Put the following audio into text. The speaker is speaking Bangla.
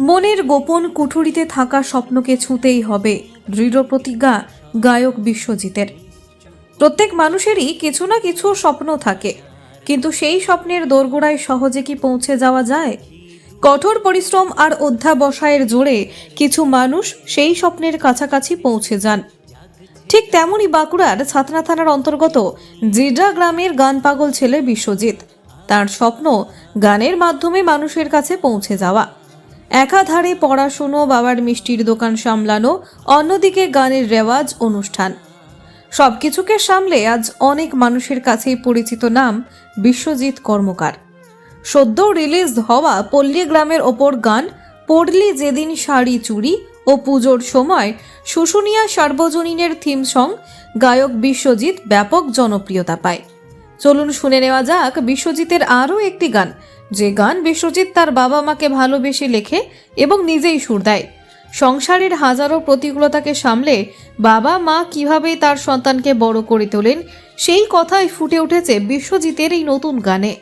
মনের গোপন কুঠুরিতে থাকা স্বপ্নকে ছুঁতেই হবে দৃঢ় প্রতিজ্ঞা গায়ক বিশ্বজিতের। প্রত্যেক মানুষেরই কিছু না কিছু স্বপ্ন থাকে। কিন্তু সেই স্বপ্নের দোরগোড়ায় সহজে কি পৌঁছে যাওয়া যায়? কঠোর পরিশ্রম আর অধ্যাবসায়ের জোরে কিছু মানুষ সেই স্বপ্নের কাছাকাছি পৌঁছে যান। ঠিক তেমনই বাঁকুড়ার ছাতনা থানার অন্তর্গত জিডা গ্রামের গান পাগল ছেলে বিশ্বজিৎ। তার স্বপ্ন গানের মাধ্যমে মানুষের কাছে পৌঁছে যাওয়া। একাধারে পড়াশুনো, বাবার মিষ্টির দোকান সামলানো, অন্যদিকে গানের রেওয়াজ অনুষ্ঠান। সবকিছুকে সামলে আজ অনেক মানুষের কাছেই পরিচিত নাম বিশ্বজিৎ কর্মকার। সদ্য রিলিজ হওয়া পল্লী গ্রামের ওপর গান, পড়লি যেদিন শাড়ি চুড়ি ও পুজোর সময় শুশুনিয়া সার্বজনীনের থিম সং গায়ক বিশ্বজিৎ ব্যাপক জনপ্রিয়তা পায়। চলুন শুনে নেওয়া যাক বিশ্বজিতের আরও একটি গান যে গান বিশ্বজিৎ তার বাবা মাকে ভালোবেসে লেখে এবং নিজেই সুর দেয়। সংসারের হাজারো প্রতিকূলতাকে সামলে বাবা মা কীভাবে তার সন্তানকে বড় করে তোলেন, সেই কথাই ফুটে উঠেছে বিশ্বজিতের এই নতুন গানে।